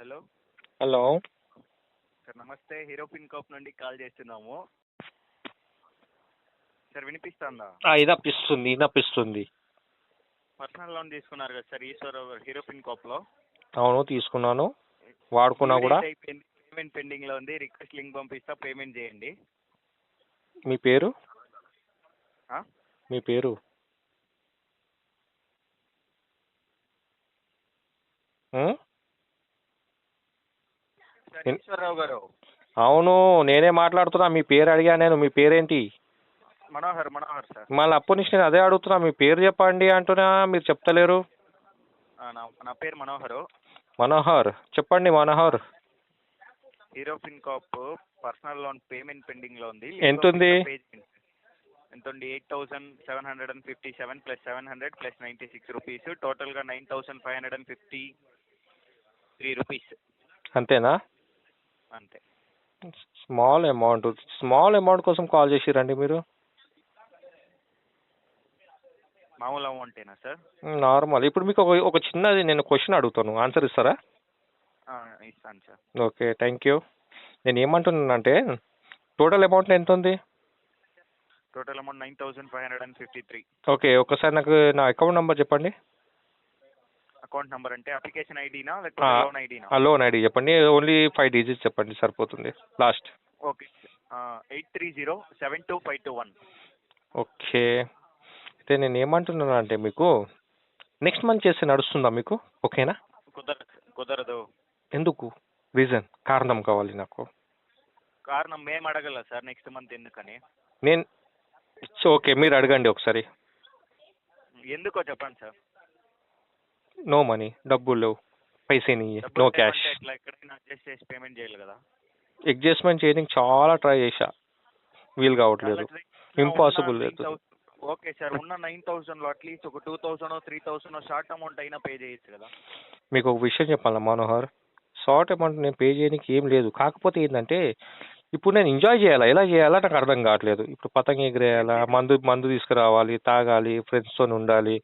Hello. Hello. Sir నమస్తే Hero FinCorp నుండి call చేస్తున్నాము. సార్ వినిపిస్తుందా? ఇది అప్పిస్తుంది ఇది అప్పిస్తుంది పర్సనల్ లోన్ తీసుకున్నారు కదా సార్ ఈశ్వర్ హీరో పిన్ కాప్లో. అవును తీసుకున్నాను. వాడుకున్నా కూడా. పేమెంట్ పెండింగ్లో ఉంది. రిక్వెస్ట్ లింక్ పంపిస్తా పేమెంట్ చేయండి. మీ పేరు? ఆ? మీ పేరు? ఉం? ఈశ్వరరావు గారు. అవును నేనే మాట్లాడుతున్నా మీ పేరు అడిగా నేను మీ పేరేంటి? మనోహర్ మనోహర్ సార్. మళ్ళీ అప్పటి నుంచి నేను అదే అడుగుతున్నా మీ పేరు చెప్పండి అంటున్నా మీరు చెప్తలేరు? నా నా పేరు మనోహరు. మనోహర్ చెప్పండి Manohar. Hero FinCorp personal loan payment పెండింగ్లో ఉంది. ఎంత ఉంది? ఎంత ఉంది? Eight thousand seven hundred and fifty seven plus seven hundred plus ninety six rupees. టోటల్గా nine thousand five hundred and fifty three rupees. అంతేనా? అంతే. స్మాల్ అమౌంట్ స్మాల్ అమౌంట్ కోసం కాల్ చేసిరండి మీరు? మామూలు అమౌంటేనా సార్? నార్మల్. ఇప్పుడు మీకు ఒక ఒక చిన్నది నేను క్వశ్చన్ అడుగుతాను. ఆన్సర్ ఇస్తారా? ఇస్తాను సార్. Okay thank you. నేను ఏమంటున్నానంటే టోటల్ అమౌంట్ ఎంత ఉంది total amount nine thousand five hundred and fifty three. Okay ఒకసారి నాకు నా అకౌంట్ నెంబర్ చెప్పండి. అకౌంట్ నెంబర్ అంటే అప్లికేషన్ ఐడినా లేకపోతే లోన్ ఐడినా? లోన్ ఐడి చెప్పండి. ఓన్లీ ఫైవ్ డిజిట్స్ చెప్పండి సరిపోతుంది. Last okay. Eight three zero seven two five two one. Okay. అయితే నేను ఏమంటున్నాను అంటే మీకు నెక్స్ట్ మంత్ చేస్తే నడుస్తుందా మీకు? ఓకేనా? కుదరదు కుదరదు. ఎందుకు? రీజన్ కారణం కావాలి నాకు. కారణం మేము అడగల సార్ నెక్స్ట్ మంత్ ఎందుకని? నేను ఇట్స్ ఓకే మీరు అడగండి ఒకసారి. ఎందుకో చెప్పండి సార్. నో మనీ డబ్బులు లేవు. పైసేని డబ్బులు నో క్యాష్ పేమెంట్ చేయాలి కదా. అడ్జస్ట్మెంట్ చేయడానికి చాలా ట్రై చేశా. వీలు కావట్లేదు. Impossible లేదు. ఓకే సార్ ఉన్న నైన్ థౌసండ్లో అట్లీస్ట్ ఒక two thousand three thousand short amount అయినా పే చేయొచ్చు కదా. మీకు ఒక విషయం చెప్పాలా మనోహర్? షార్ట్ అమౌంట్ నేను పే చేయడానికి ఏం లేదు. కాకపోతే ఏంటంటే ఇప్పుడు నేను ఎంజాయ్ చేయాలా? ఎలా చేయాలా? నాకు అర్థం కావట్లేదు. ఇప్పుడు పతంగ ఎగిరేయాలా? మందు మందు తీసుకురావాలి తాగాలి ఫ్రెండ్స్తో ఉండాలి.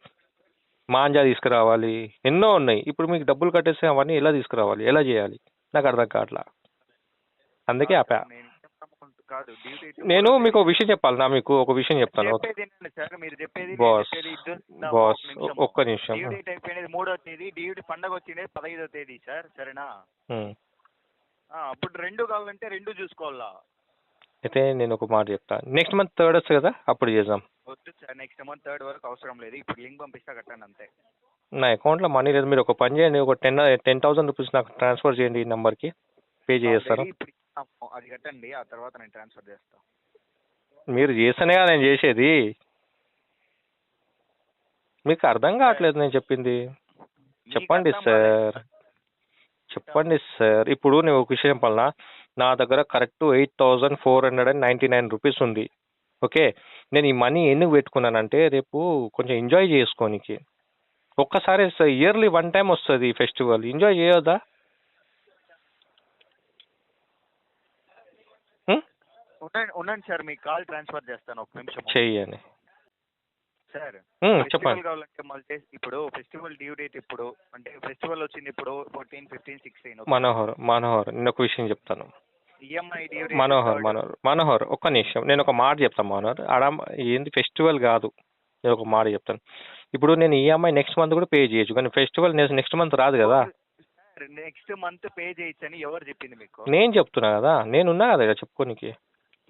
మాంజా తీసుకురావాలి. ఎన్నో ఉన్నాయి. ఇప్పుడు మీకు డబ్బులు కట్టేస్తే అవన్నీ ఎలా తీసుకురావాలి? ఎలా చేయాలి? నాకు అర్థం కావట్లా. అందుకే ఆపా. నేను మీకు ఒక విషయం చెప్పాలి నా మీకు ఒక విషయం చెప్తాను. Boss boss. ఒక్క నిమిషం. మూడో తేదీ డ్యూ డేట్ పండగ వచ్చినది పదహైదో తేదీ సార్ సరేనా. ఆ, అప్పుడు రెండు కావాలంటే రెండు చూసుకోవాలా? అయితే నేను ఒక మాట చెప్తా. నెక్స్ట్ మంత్ థర్డ్ వస్తుంది కదా అప్పుడు చేద్దాం. వద్దు సార్ నెక్స్ట్ మంత్ థర్డ్ వరకు అవసరం లేదు. ఇప్పుడు లింక్ పంపిస్తా కట్టండి అంతే. నా అకౌంట్లో మనీ లేదు. మీరు ఒక పని చేయండి. ఒక టెన్ టెన్ థౌసండ్ రూపీస్ నాకు ట్రాన్స్ఫర్ చేయండి ఈ నెంబర్కి పే చేస్తాను Already ఇప్పుడు ఇస్తాము. అది కట్టండి. ఆ తర్వాత నేను ట్రాన్స్ఫర్ చేస్తాను మీరు చేస్తేనే కదా నేను చేసేది. మీకు అర్థం కావట్లేదు నేను చెప్పింది. చెప్పండి. సార్. చెప్పండి సార్. ఇప్పుడు నేను ఒక విషయం చెప్పాలనా? నా దగ్గర correct eight thousand four hundred and ninety nine rupees ఉంది. ఓకే. నేను ఈ మనీ ఎందుకు పెట్టుకున్నానంటే రేపు కొంచెం ఎంజాయ్ చేసుకోనికి. ఒక్కసారి ఇయర్లీ వన్ టైం వస్తుంది ఈ ఫెస్టివల్ ఎంజాయ్ చేయొద్దా? ఉండండి సార్ మీకు కాల్ ట్రాన్స్ఫర్ చేస్తాను. ఒక నిమిషం చెయ్యండి. సార్ చెప్పండి. కావాలంటే మళ్ళీ ఇప్పుడు ఫెస్టివల్ డ్యూ డేట్ ఇప్పుడు అంటే ఫెస్టివల్ వచ్చింది ఇప్పుడు fourteen fifteen sixteen Manohar Manohar నేను ఒక విషయం చెప్తాను. మనోహర్ మనోహర్ మనోహర్ ఒక్క నిమిషం. నేను ఒక మాట చెప్తాను మనోహర్. ఆడ ఏంది? ఫెస్టివల్ కాదు. నేను ఒక మాట చెప్తాను. ఇప్పుడు నేను ఈఎంఐ నెక్స్ట్ మంత్ కూడా పే చేయొచ్చు. కానీ ఫెస్టివల్ నెక్స్ట్ మంత్ రాదు కదా. నెక్స్ట్ మంత్ పే చేయొచ్చని ఎవరు చెప్పింది మీకు? నేను చెప్తున్నా కదా. నేను ఉన్నా కదా చెప్పుకోనికి.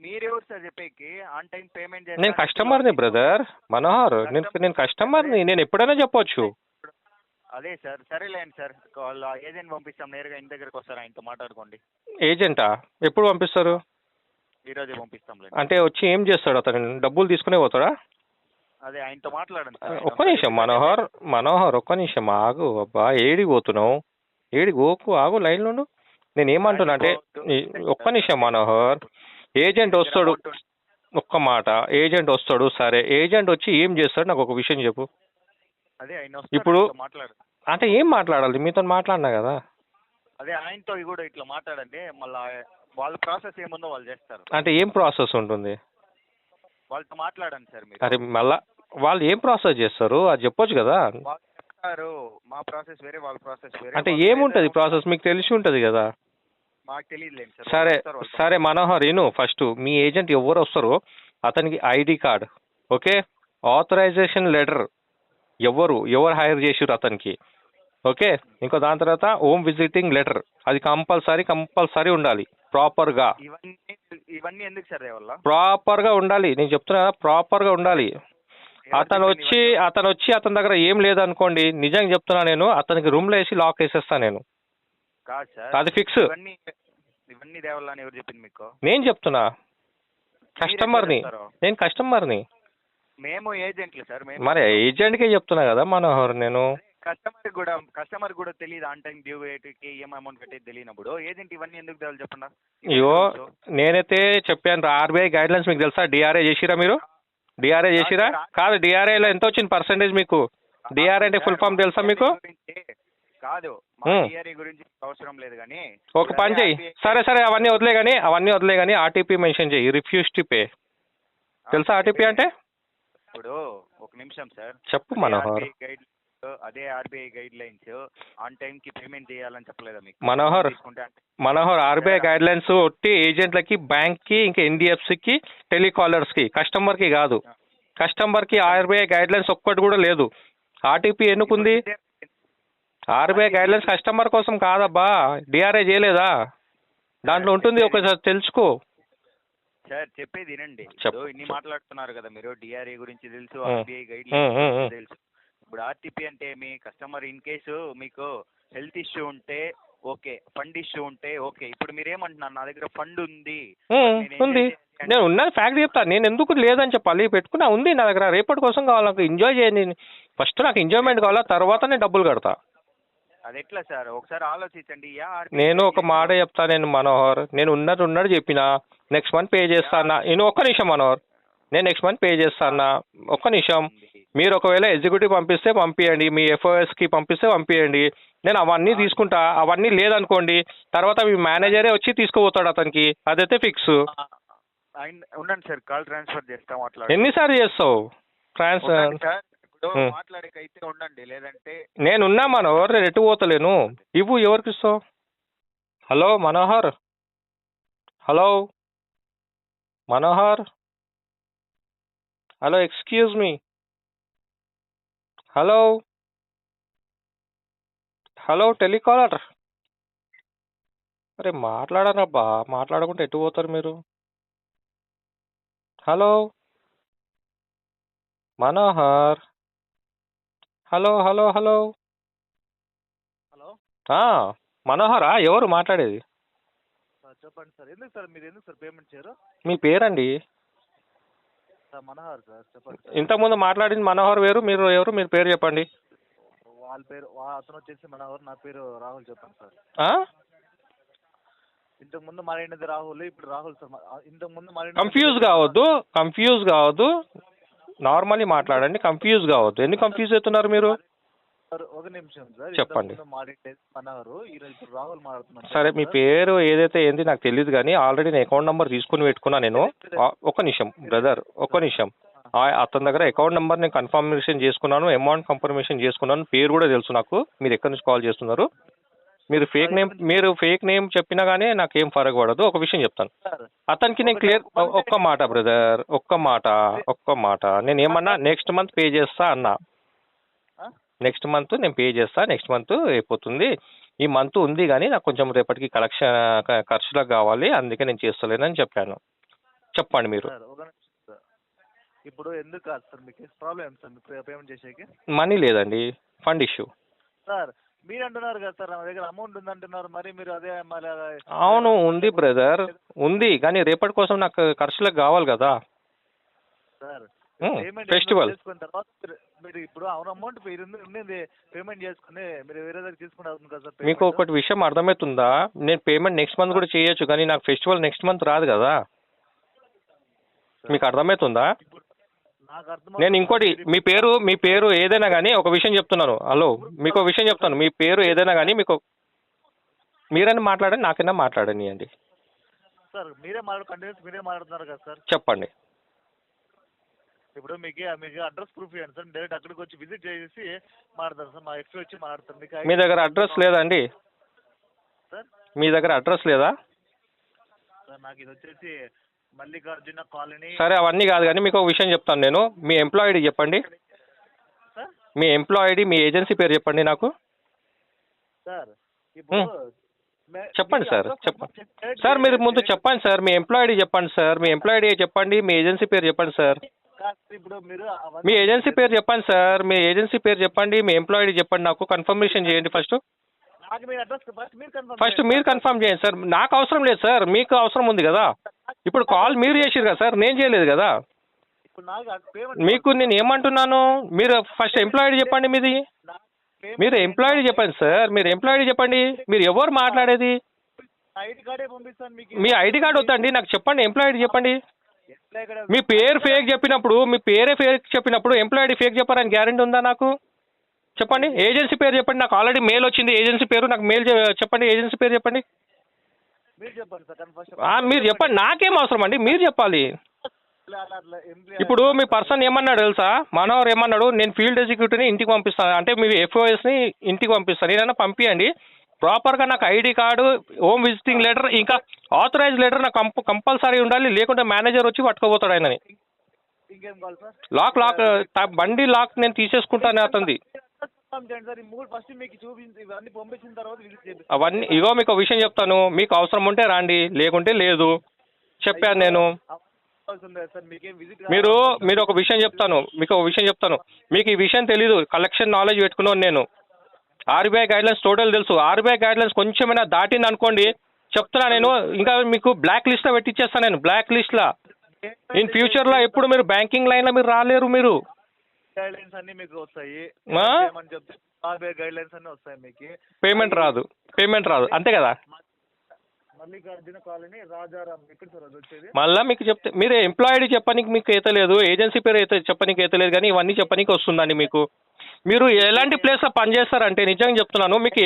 మీరెవరు సార్ చెప్పేకి? ఆన్ టైం పేమెంట్ నేను కస్టమర్ని బ్రదర్ మనోహర్ నేను నేను కస్టమర్ని నేను ఎప్పుడైనా చెప్పొచ్చు. అదే సార్ సరేలేండి సార్. వాళ్ళ ఏజెంట్ పంపిస్తాం నేరుగా ఇంటి దగ్గరకు వస్తారు? ఆయనతో మాట్లాడుకోండి. ఏజెంటా? ఎప్పుడు పంపిస్తారు? ఈ రోజే పంపిస్తాంలేండి అంటే వచ్చి ఏం చేస్తాడు అతను? డబ్బులు తీసుకునే పోతాడా? అదే ఆయనతో మాట్లాడండి సార్. ఒక్క నిమిషం మనోహర్ మనోహర్ ఒక్క నిమిషం ఆగు అబ్బా ఏడికి పోతున్నావు ఏడికి ఓకు ఆగు లైన్లో. నేను ఏమంటున్నా అంటే ఒక్క నిమిషం మనోహర్. ఏజెంట్ వస్తాడు. ఒక్క మాట. ఏజెంట్ వస్తాడు సరే. ఏజెంట్ వచ్చి ఏం చేస్తాడు? నాకు ఒక విషయం చెప్పు. అదే ఆయన ఇప్పుడు- మాట్లాడు. అంటే ఏం మాట్లాడాలి? మీతో మాట్లాడినా కదా? అదే ఆయనతో కూడా ఇట్లా మాట్లాడండి మళ్ళా వాళ్ళ ప్రాసెస్ ఏముందో వాళ్ళు చేస్తారు. అంటే ఏం ప్రాసెస్ ఉంటుంది? వాళ్ళతో మాట్లాడండి సార్ మీరు. అరే మళ్ళా వాళ్ళు ఏం ప్రాసెస్ చేస్తారు? అది చెప్పొచ్చు కదా. చెప్తారు మా ప్రాసెస్ వేరే వాళ్ళ ప్రాసెస్ వేరే. అంటే ఏముంటుంది ప్రాసెస్? మీకు తెలిసి ఉంటుంది కదా. మాకు తెలియదులేండి సార్. సరే. సరే మనోహర్ ఇను ఫస్ట్ మీ ఏజెంట్ ఎవరు వస్తారో అతనికి ID card okay? Authorization letter ఎవరు ఎవరు హైర్ చేసారు అతనికి. ఓకే ఇంకో దాని తర్వాత హోమ్ విజిటింగ్ లెటర్ అది కంపల్సరీ కంపల్సరీ ఉండాలి. ప్రాపర్గా ఇవన్నీ ఇవన్నీ ఎందుకు సార్ వల్ల ప్రాపర్గా ఉండాలి. నేను చెప్తున్నా కదా ప్రాపర్గా ఉండాలి. అతను వచ్చి అతను వచ్చి అతని దగ్గర ఏం లేదనుకోండి నిజంగా చెప్తున్నా నేను అతనికి రూమ్లో వేసి లాక్ వేసేస్తాను నేను. అది ఫిక్స్ ఇవన్నీ ఇవన్నీ దేవాలని ఎవరు చెప్పింది మీకు? నేను చెప్తున్నా. కస్టమర్ని? నేను కస్టమర్ని మేము ఏజెంట్లు సార్ మేము మరి ఏజెంట్కే చెప్తున్నా కదా మనోహర్ నేను. కస్టమర్ కూడా కస్టమర్ కూడా తెలియదు ఆన్ టైం డ్యూ కి ఏం అమౌంట్ కట్టేది తెలియనప్పుడు. ఏజెంట్ ఇవన్నీ ఎందుకు తేవాలి చెప్పండి. అయ్యో నేనైతే చెప్పాను ఆర్బీఐ గైడ్ లైన్స్ మీకు తెలుసా? డిఆర్ఏ చేసిరా మీరు? డిఆర్ఏ చేసిరా? కాదు డిఆర్ఏలో ఎంత వచ్చింది పర్సెంటేజ్ మీకు? డిఆర్ఏ అంటే ఫుల్ ఫామ్ తెలుసా మీకు? కాదు. డిఆర్ఏ గురించి అవసరం లేదు కానీ ఒక పని చెయ్యి. సరే సరే అవన్నీ వదిలే కానీ అవన్నీ వదిలే కానీ ఆర్టీపీ మెన్షన్ చెయ్యి. రిఫ్యూజ్ టు పే తెలుసా ఆర్టీపీ అంటే? ఇప్పుడు ఒక నిమిషం సార్. చెప్పు మనోహర్. గైడ్ అదే RBI guidelines on time కి పేమెంట్ చేయాలని చెప్పలేదా మీకు? Manohar Manohar RBI guidelines ఒట్టి ఏజెంట్లకి బ్యాంక్కి ఇంకా ఎన్డిఎఫ్సికి టెలికాలర్స్కి కస్టమర్కి కాదు. కస్టమర్కి ఆర్బీఐ గైడ్ లైన్స్ ఒక్కటి కూడా లేదు. ఆర్టీపీ ఎన్నుకుంది ఆర్బీఐ గైడ్ లైన్స్ కస్టమర్ కోసం కాదబ్బా. డిఆర్ఏ చేయలేదా? దాంట్లో ఉంటుంది ఒకసారి తెలుసుకో. సార్ చెప్పేది వినండి. ఇన్ని మాట్లాడుతున్నారు కదా మీరు డిఆర్ఏ గురించి తెలుసు. RBI guide. తెలుసు. ఇప్పుడు ఆర్టీపీ అంటే మీ కస్టమర్ ఇన్ కేసు మీకు హెల్త్ ఇష్యూ ఉంటే ఓకే ఫండ్ ఇష్యూ ఉంటే ఓకే. ఇప్పుడు మీరేమంటున్నారు? నా దగ్గర ఫండ్ ఉంది. ఉంది? నేను ఉన్నది ఫ్యాక్ట్ చెప్తాను నేను ఎందుకు లేదని చెప్పాలి పెట్టుకున్నా? ఉంది నా దగ్గర. రేపటి కోసం కావాలి నాకు. ఎంజాయ్ చేయండి. ఫస్ట్ నాకు ఎంజాయ్మెంట్ కావాలా? తర్వాత నేను డబ్బులు కడతా. అది ఎట్లా సార్? ఒకసారి ఆలోచించండి. నేను ఒక మాట చెప్తా నేను మనోహర్. నేను ఉన్నది ఉన్నది చెప్పిన నెక్స్ట్ మంత్ పే చేస్తానా నేను ఒక్క నిమిషం మనోహర్. నేను నెక్స్ట్ మంత్ పే చేస్తానా ఒక్క నిమిషం. మీరు ఒకవేళ ఎగ్జిక్యూటివ్ పంపిస్తే పంపించండి మీ ఎఫ్ఓఎస్కి పంపిస్తే పంపించండి నేను అవన్నీ తీసుకుంటా. అవన్నీ లేదనుకోండి తర్వాత మీ మేనేజరే వచ్చి తీసుకుపోతాడు అతనికి. అదైతే ఫిక్స్ ఉండండి సార్. కాల్ ట్రాన్స్ఫర్ చేస్తాం మాట్లాడండి ఎన్నిసార్లు చేస్తావు? ట్రాన్స్ ఉండండి సార్. ఇప్పుడు. మాట్లాడకైతే ఉండండి లేదంటే నేనున్నా మనోహర్ నేను ఎటు పోతలేను. ఇవ్వు ఎవరికి ఇస్తావు hello Manohar? Hello? Manohar? Hello excuse me. Hello? Hello telecaller? అరే మాట్లాడనబ్బా మాట్లాడకుంటే ఎటు పోతారు మీరు? Hello? Manohar? Hello hello hello. Hello. Manohara ఎవరు మాట్లాడేది? చెప్పండి సార్. ఎందుకు సార్ మీరు ఎందుకు సార్ పేమెంట్ చేయరు? మీ పేరండి? మనోహర్ సార్ చెప్పండి సార్. ఇంతకుముందు మాట్లాడింది మనోహర్ వేరు మీరు ఎవరు మీరు పేరు చెప్పండి. వాళ్ళ పేరు వా- అతను వచ్చేసి మనోహర్ నా పేరు రాహుల్ చెప్పండి సార్. ఆ? ఇంతకు ముందు మాట్లాడినది రాహుల్ ఇప్పుడు రాహుల్ సార్. మా- ఇంతకు ముందు మాట్లాడినది కన్ఫ్యూజ్ కావద్దు కన్ఫ్యూజ్ కావద్దు. నార్మల్లీ మాట్లాడండి కన్ఫ్యూజ్ కావద్దు ఎందుకు కన్ఫ్యూజ్ అవుతున్నారు మీరు? ఒక నిమిషం సార్. చెప్పండి. సరే మీ పేరు ఏదైతే ఏంది నాకు తెలియదు కానీ ఆల్రెడీ నేను అకౌంట్ నెంబర్ తీసుకుని పెట్టుకున్నా నేను. ఆ, ఒక్క నిమిషం బ్రదర్ ఒక్క నిమిషం. ఆ, అతని దగ్గర అకౌంట్ నెంబర్ నేను కన్ఫర్మేషన్ చేసుకున్నాను అమౌంట్ కన్ఫర్మేషన్ చేసుకున్నాను పేరు కూడా తెలుసు నాకు. మీరు ఎక్కడి నుంచి కాల్ చేస్తున్నారు? మీరు ఫేక్ నేమ్ మీరు ఫేక్ నేమ్ చెప్పినా కానీ నాకేం ఫరక్ పడదు ఒక విషయం చెప్తాను. అతనికి నేను క్లియర్ ఒక్క మాట బ్రదర్ ఒక్క మాట ఒక్క మాట. నేను ఏమన్నా నెక్స్ట్ మంత్ పే చేస్తా అన్నా? నెక్స్ట్ మంత్ నేను పే చేస్తా నెక్స్ట్ మంత్ అయిపోతుంది. ఈ మంత్ ఉంది కానీ నాకు కొంచెం రేపటికి కలెక్షన్ ఖర్చులకు కావాలి అందుకే నేను చేస్తలేనని చెప్పాను. చెప్పండి మీరు. ఇప్పుడు ఎందుకు కాదు సార్ మీకు ప్రాబ్లం సార్ మీకు పేమెంట్ చేసేకి? మనీ లేదండి. ఫండ్ ఇష్యూ సార్ మీరు అంటున్నారు కదా సార్ నా దగ్గర అమౌంట్ ఉందంటున్నారు. మరి మీరు అదే మళ్ళీ అవును ఉంది బ్రదర్ ఉంది కానీ రేపటి కోసం నాకు ఖర్చులకు కావాలి కదా. సార్ తర్వాత మీరు- మీరు ఇప్పుడు అవును అమౌంట్ మీరు ఉంది- పేమెంట్ చేసుకుని మీరు వేరే దగ్గర అవుతుంది కదా సార్ మీకు? ఒకటి విషయం అర్థమవుతుందా? నేను పేమెంట్ నెక్స్ట్ మంత్ కూడా చేయొచ్చు కానీ నాకు ఫెస్టివల్ నెక్స్ట్ మంత్ రాదు కదా. మీకు అర్థమవుతుందా? నేను ఇంకోటి మీ పేరు మీ పేరు ఏదైనా కానీ ఒక విషయం చెప్తున్నాను. హలో మీకు ఒక విషయం చెప్తాను. మీ పేరు ఏదైనా కానీ మీకు మీరైనా మాట్లాడండి నాకైనా మాట్లాడనియండి సార్ మీరే కంటిన్యూస్ మీరే మాట్లాడుతున్నారు కదా సార్. చెప్పండి. ఇప్పుడు మీకు మీకు అడ్రస్ ప్రూఫ్ ఇవ్వండి సార్. డైరెక్ట్ అక్కడికి వచ్చి విజిట్ చేసి మాట్లాడతారు సార్. మా ఎక్స్పీ వచ్చి మాట్లాడతారు మీకు మీ దగ్గర అడ్రస్ లేదా అండి? సార్? మీ దగ్గర అడ్రస్ లేదా? సార్ నాకు ఇది వచ్చేసి మల్లికార్జున కాలనీ. సరే అవన్నీ కాదు కానీ మీకు ఒక విషయం చెప్తాను నేను. మీ ఎంప్లాయ్ ఐడి చెప్పండి. సార్? మీ ఎంప్లాయ్ ఐడి మీ ఏజెన్సీ పేరు చెప్పండి నాకు. సార్ ఇప్పుడు మే- చెప్పండి సార్, చెప్పండి. చెప్పండి. సార్ మీరు ముందు చెప్పండి సార్ మీ ఎంప్లాయ్ ఐడి చెప్పండి సార్ మీ ఎంప్లాయ్ ఐడి చెప్పండి మీ ఏజెన్సీ పేరు చెప్పండి సార్. కాదు, ఇప్పుడు మీరు అవన్నీ- మీ ఏజెన్సీ పేరు చెప్పండి సార్ మీ ఏజెన్సీ పేరు చెప్పండి మీ ఎంప్లాయ్ ఐడి చెప్పండి నాకు కన్ఫర్మేషన్ చేయండి ఫస్ట్ నాకు మీ అడ్రస్ ఫస్ట్ మీరు కన్ఫర్మ్ ఫస్ట్ మీరు కన్ఫర్మ్ చేయండి సార్. నాకు అవసరం లేదు సార్. మీకు అవసరం ఉంది కదా. ఇప్పుడు కాల్ మీరు చేసిరు కదా సార్. నేను చేయలేదు కదా. ఇప్పుడు నాకు పేమెంట్ మీకు నేను ఏమంటున్నాను? మీరు ఫస్ట్ ఎంప్లాయ్ ఐడి చెప్పండి మీది. మీరు ఎంప్లాయీ చెప్పండి సార్. మీరు ఎంప్లాయీ చెప్పండి. మీరు ఎవరు మాట్లాడేది? ఐడి కార్డే పంపిస్తాను మీకు మీ ఐడి కార్డు వద్దండి. నాకు చెప్పండి ఎంప్లాయీ చెప్పండి. మీ పేరు ఫేక్ చెప్పినప్పుడు మీ పేరే ఫేక్ చెప్పినప్పుడు ఎంప్లాయీ ఫేక్ చెప్పారని గ్యారెంటీ ఉందా నాకు? చెప్పండి ఏజెన్సీ పేరు చెప్పండి నాకు ఆల్రెడీ మెయిల్ వచ్చింది ఏజెన్సీ పేరు నాకు మెయిల్ చెప్పండి ఏజెన్సీ పేరు చెప్పండి. మీరు చెప్పండి మీరు నాకేం అవసరం అండి మీరు చెప్పాలి. ఇప్పుడు మీ పర్సన్ ఏమన్నాడు తెలుసా? మనోహర్ ఏమన్నాడు నేను ఫీల్డ్ ఎగ్జిక్యూటివ్ని ఇంటికి పంపిస్తాను అంటే మీ ఎఫ్ఓఎస్ని ఇంటికి పంపిస్తాను ఏదైనా పంపించండి ప్రాపర్గా నాకు ID card home visiting letter ఇంకా ఆథరైజ్ లెటర్ నాకు కంప కంపల్సరీ ఉండాలి లేకుంటే మేనేజర్ వచ్చి పట్టుకోపోతాడు ఆయనని. లాక్ లాక్ బండి లాక్ నేను తీసేసుకుంటాను అతనిది. చేయండి సార్. ఈ మూడు ఫస్ట్ మీకు చూపించి ఇవన్నీ పంపించిన తర్వాత విజిట్ చేయండి. అవన్నీ ఇగో మీకు ఒక విషయం చెప్తాను. మీకు అవసరం ఉంటే రండి లేకుంటే లేదు. చెప్పాను నేను. సార్ మీకేం విజిట్ మీరు మీరు ఒక విషయం చెప్తాను. మీకు ఒక విషయం చెప్తాను. మీకు ఈ విషయం తెలీదు. కలెక్షన్ నాలెడ్జ్ పెట్టుకున్నాను నేను. ఆర్బీఐ గైడ్లైన్స్ టోటల్ తెలుసు. ఆర్బీఐ గైడ్లైన్స్ కొంచెమైనా దాటింది అనుకోండి చెప్తున్నా నేను. ఇంకా మీకు బ్లాక్ లిస్ట్లో పెట్టిచ్చేస్తాను నేను. బ్లాక్ లిస్ట్లో ఇన్ ఫ్యూచర్లో ఎప్పుడు మీరు బ్యాంకింగ్ లైన్లో మీరు రాలేరు మీరు. గైడ్ లైన్స్ అన్ని మీకు వస్తాయి? ఏమని చెప్తే ఆర్బీఐ గైడ్ లైన్స్ అన్ని వస్తాయి మీకు. పేమెంట్ రాదు. పేమెంట్ రాదు. అంతే కదా? మల్లికార్జున కాలనీ రాజారాం. ఎక్కడ సార్ అది వచ్చేది? మళ్ళీ మీకు చెప్తే మీరు ఎంప్లాయిడ్ చెప్పనీకి మీకు ఏతలేదు ఏజెన్సీ పేరు అయితే చెప్పనీకి ఏతలేదు కానీ ఇవన్నీ చెప్పనీకి వస్తుందండి మీకు. మీరు ఎలాంటి ప్లేస్లో పనిచేస్తారంటే నిజంగా చెప్తున్నాను మీకు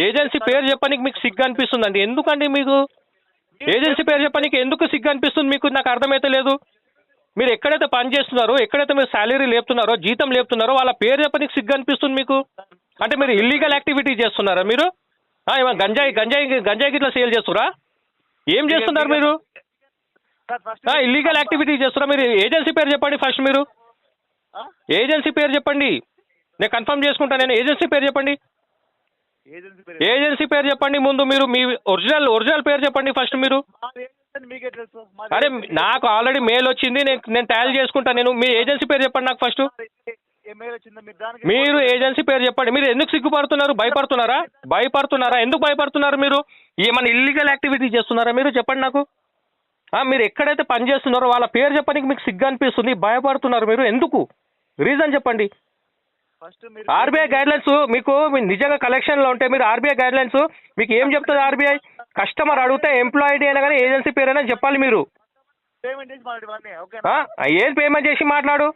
ఏజెన్సీ పేరు చెప్పనీకి మీకు సిగ్గు అనిపిస్తుందండి. ఎందుకండి మీకు? ఏజెన్సీ పేరు చెప్పనీకి ఎందుకు సిగ్గు అనిపిస్తుంది? మీకు నాకు అర్థమైతే లేదు. మీరు ఎక్కడైతే పని చేస్తున్నారో ఎక్కడైతే మీరు శాలరీ లేపుతున్నారో జీతం లేపుతున్నారో వాళ్ళ పేరు చెప్పనీకి సిగ్గు అనిపిస్తుంది మీకు? అంటే మీరు ఇల్లీగల్ యాక్టివిటీ చేస్తున్నారా మీరు? ఆ, ఏమన్నా గంజాయి గంజాయి గంజాయి గిట్లా సేల్ చేస్తురా ఏం చేస్తున్నారు మీరు? ఇల్లీగల్ యాక్టివిటీ చేస్తున్నా మీరు ఏజెన్సీ పేరు చెప్పండి ఫస్ట్ మీరు. ఏజెన్సీ పేరు చెప్పండి. నేను కన్ఫర్మ్ చేసుకుంటా నేను ఏజెన్సీ పేరు చెప్పండి. ఏజెన్సీ పేరు చెప్పండి. ముందు మీరు మీ ఒరిజినల్ ఒరిజినల్ పేరు చెప్పండి ఫస్ట్ మీరు. మీకే తెలుసు. మాది అరే. నాకు ఆల్రెడీ మెయిల్ వచ్చింది నేను నేను టాలీ చేసుకుంటా నేను మీ ఏజెన్సీ పేరు చెప్పండి నాకు ఫస్ట్ మీరు ఏజెన్సీ పేరు చెప్పండి. మీరు ఎందుకు సిగ్గుపడుతున్నారు? భయపడుతున్నారా? భయపడుతున్నారా? ఎందుకు భయపడుతున్నారు మీరు? ఏమైనా ఇల్లీగల్ యాక్టివిటీ చేస్తున్నారా మీరు? చెప్పండి నాకు. మీరు ఎక్కడైతే పని చేస్తున్నారో వాళ్ళ పేరు చెప్పడానికి మీకు సిగ్గు అనిపిస్తుంది భయపడుతున్నారు మీరు. ఎందుకు? రీజన్ చెప్పండి. ఆర్బీఐ గైడ్లైన్స్ మీకు నిజంగా కలెక్షన్లో ఉంటే మీరు ఆర్బీఐ గైడ్లైన్స్ మీకు ఏం చెప్తుంది ఆర్బీఐ కస్టమర్ అడిగితే ఎంప్లాయిడీ అయినా కానీ ఏజెన్సీ పేరైనా చెప్పాలి మీరు. ఏది పేమెంట్ చేసి మాట్లాడు?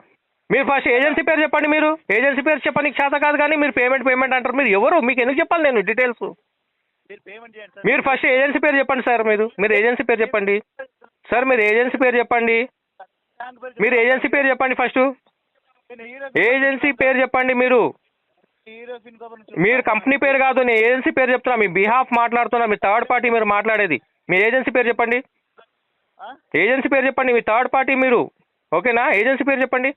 మీరు ఫస్ట్ ఏజెన్సీ పేరు చెప్పండి మీరు. ఏజెన్సీ పేరు చెప్పడానికి చేత కాదు కానీ మీరు పేమెంట్ పేమెంట్ అంటారు. మీరు ఎవరు? మీకు ఎందుకు చెప్పాలి నేను డీటెయిల్స్ మీరు ఫస్ట్ ఏజెన్సీ పేరు చెప్పండి సార్ మీరు. మీరు ఏజెన్సీ పేరు చెప్పండి. సార్ మీరు ఏజెన్సీ పేరు చెప్పండి. మీరు ఏజెన్సీ పేరు చెప్పండి ఫస్ట్ ఏజెన్సీ పేరు చెప్పండి మీరు హీరో ఫిన్ కవర్ నుంచి మీరు కంపెనీ పేరు కాదు నేను ఏజెన్సీ పేరు చెప్తున్నా. మీ బిహాఫ్ మాట్లాడుతున్నా మీ థర్డ్ పార్టీ మీరు మాట్లాడేది. మీ ఏజెన్సీ పేరు చెప్పండి? ఏజెన్సీ పేరు చెప్పండి మీ థర్డ్ పార్టీ మీరు. ఓకేనా? ఏజెన్సీ పేరు చెప్పండి.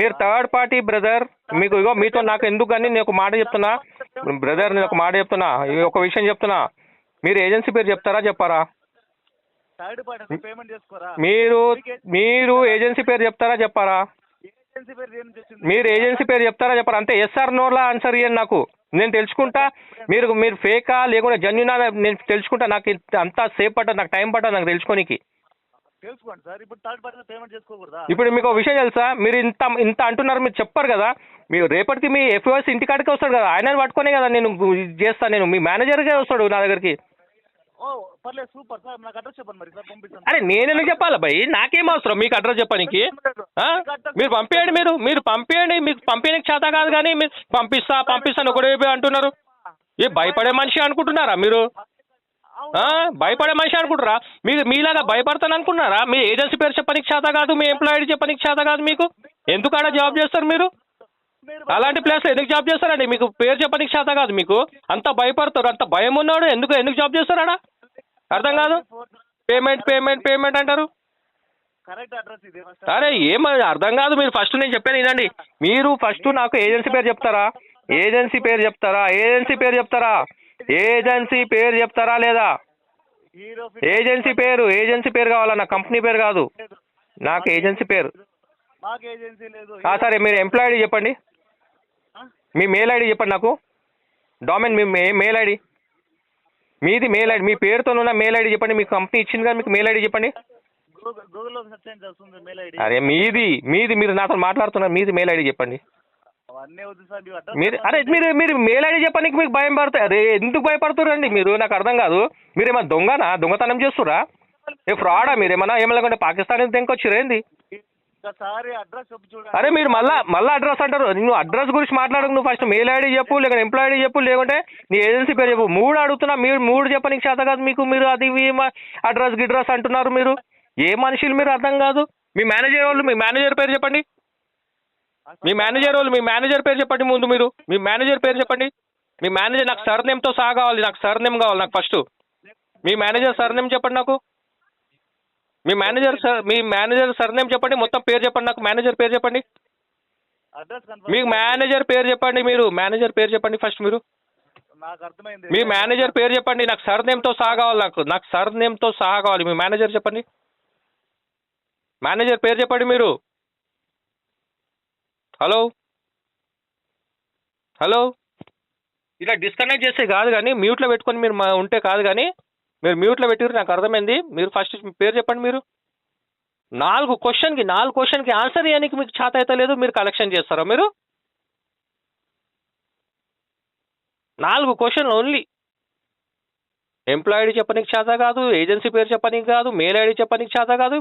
మీరు థర్డ్ పార్టీ బ్రదర్ మీకు ఇగో మీతో నాకు ఎందుకు కానీ నేను ఒక మాట చెప్తున్నా. బ్రదర్ నేను ఒక మాట చెప్తున్నా. ఒక విషయం చెప్తున్నా. మీరు ఏజెన్సీ పేరు చెప్తారా చెప్పారా? మీరు మీరు ఏజెన్సీ పేరు చెప్తారా చెప్పారా? మీరు ఏజెన్సీ పేరు చెప్తారా చెప్పారా? అంతే ఎస్ఆర్ నోలా ఆన్సర్ ఇవ్వండి నాకు. నేను తెలుసుకుంటా. మీరు మీరు ఫేకా లేకుంటే జెన్యునా నేను తెలుసుకుంటా. నాకు అంతా సేపు పట్టదు నాకు టైం పట్టదు నాకు తెలుసుకోనికి. తెలుసుకోండి సార్. ఇప్పుడు థర్డ్ పార్టీ పేమెంట్ చేసుకోకూడదా? ఇప్పుడు మీకు ఒక విషయం తెలుసా? మీరు ఇంత ఇంత అంటున్నారు మీరు చెప్పారు కదా? మీరు రేపటికి మీ ఎఫ్ఓఎస్ ఇంటికాడికి వస్తాడు కదా? ఆయన పట్టుకునే కదా నేను చేస్తాను నేను మీ మేనేజర్గా వస్తాడు నా దగ్గరికి. పర్లేదు సూపర్. సార్ నాకు అడ్రస్ చెప్పండి మరి సార్ పంపిస్తాను. అరే నేను ఎందుకు చెప్పాలి భయ్? నాకేం అవసరం మీకు అడ్రస్ చెప్పడానికి? ఆ? మీరు పంపించండి మీరు మీరు పంపించండి మీకు పంపించడానికి చేత కాదు కానీ మీరు పంపిస్తా పంపిస్తాను ఒకటే అంటున్నారు. ఏ భయపడే మనిషి అనుకుంటున్నారా మీరు? ఆ, భయపడే మనిషి అనుకుంటారా మీరు మీలాగా భయపడతాను అనుకున్నారా? మీ ఏజెన్సీ పేరు చెప్పనికి చేత కాదు మీ ఎంప్లాయీ చెప్పనికి చేత కాదు మీకు? ఎందుకు ఆడ జాబ్ చేస్తారు మీరు? అలాంటి ప్లేస్లో ఎందుకు జాబ్ చేస్తారండి? మీకు పేరు చెప్పనికి చేత కాదు మీకు? అంత భయపడతారు అంత భయం ఉన్నాడు ఎందుకు ఎందుకు జాబ్ చేస్తారాడా? అర్థం కాదు? పేమెంట్ పేమెంట్ పేమెంట్ అంటారు. అరే ఏం అర్థం కాదు మీరు ఫస్ట్ నేను చెప్పాను వినండి. మీరు ఫస్ట్ నాకు ఏజెన్సీ పేరు చెప్తారా? ఏజెన్సీ పేరు చెప్తారా? ఏజెన్సీ పేరు చెప్తారా? ఏజెన్సీ పేరు చెప్తారా లేదా? ఏజెన్సీ పేరు ఏజెన్సీ పేరు కావాలా నా కంపెనీ పేరు కాదు. నాకు ఏజెన్సీ పేరు. సరే మీరు ఎంప్లాయ్ ఐడి చెప్పండి? మీ మెయిల్ ఐడి చెప్పండి నాకు. డామెన్ మే- మెయిల్ ఐడి మీది మెయిల్ ఐడి మీ పేరుతో ఉన్న మెయిల్ ఐడి చెప్పండి మీ కంపెనీ ఇచ్చింది కదా మీకు మెయిల్ ఐడి చెప్పండి. గూగుల్ గూగుల్లో సెర్చ్ చేయండి వస్తుంది మెయిల్ ఐడి అరే మీది మీది మీరు నాతో మాట్లాడుతున్నారు మీది మెయిల్ ఐడి చెప్పండి. అవన్నీ వద్దు సార్ మీ అడ్రస్ మీరు అరే మీరు మీరు మెయిల్ ఐడి చెప్పడానికి మీకు భయం పడతాయి. అరే ఎందుకు భయపడుతున్నారండి? మీరు నాకు అర్థం కాదు. మీరు ఏమైనా దొంగనా? దొంగతనం చేస్తురా ఏ ఫ్రాడా మీరు ఏమన్నా ఏమన్నా లేకుంటే పాకిస్తాన్ తెంకొచ్చిరా ఏంది? అడ్రస్ చెప్పు చూడండి. అరే మీరు మళ్ళా మళ్ళా అడ్రస్ అంటారు. నువ్వు అడ్రస్ గురించి మాట్లాడకు నువ్వు ఫస్ట్ మెయిల్ ఐడి చెప్పు లేకుంటే ఎంప్లాయ్ ఐడి చెప్పు లేకుంటే నీ ఏజెన్సీ పేరు చెప్పు. మూడు అడుగుతున్నా మీరు మూడు చెప్పనీకి చేత కాదు మీకు మీరు అది ఇవి మా- అడ్రస్ గిడ్రస్ అంటున్నారు మీరు. ఏ మనుషులు మీరు అర్థం కాదు? మీ మేనేజర్ వాళ్ళు మీ మేనేజర్ పేరు చెప్పండి. మీ మేనేజర్ వాళ్ళు మీ మేనేజర్ పేరు చెప్పండి ముందు మీరు. మీ మేనేజర్ పేరు చెప్పండి. మీ మేనేజర్ నాకు సర్ నేమ్తో సహా కావాలి నాకు సర్ నేమ్ కావాలి నాకు ఫస్ట్. మీ మేనేజర్ సర్ నేమ్ చెప్పండి నాకు. మీ మేనేజర్ సార్ మీ మేనేజర్ సర్ నేమ్ చెప్పండి మొత్తం పేరు చెప్పండి నాకు మేనేజర్ పేరు చెప్పండి. మీకు మేనేజర్ పేరు చెప్పండి మీరు మేనేజర్ పేరు చెప్పండి ఫస్ట్ మీరు. మీ మేనేజర్ పేరు చెప్పండి నాకు సర్ నేమ్తో సహా కావాలి నాకు నాకు సర్ నేమ్తో సహా కావాలి మీ మేనేజర్ చెప్పండి. మేనేజర్ పేరు చెప్పండి మీరు. హలో? హలో? ఇలా డిస్కనెక్ట్ చేస్తే కాదు కానీ మ్యూట్లో పెట్టుకొని మీరు మా- ఉంటే కాదు కానీ మీరు మ్యూట్లో పెట్టారు నాకు అర్థమైంది. మీరు ఫస్ట్ మీ పేరు చెప్పండి మీరు. నాలుగు క్వశ్చన్కి నాలుగు క్వశ్చన్కి ఆన్సర్ ఇవ్వడానికి మీకు చేత అయితే లేదు మీరు కలెక్షన్ చేస్తారా మీరు? నాలుగు క్వశ్చన్లు ఓన్లీ ఎంప్లాయ్ చెప్పనీకి చేత కాదు ఏజెన్సీ పేరు చెప్పనీకి కాదు మెయిల్ ఐడి చెప్పనీకి చేత కాదు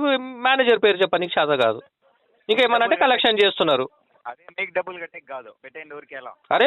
మేనేజర్ పేరు చెప్పనీకి చేత కాదు. ఇంకా ఏమన్నా అంటే కలెక్షన్ చేస్తున్నారు. అరే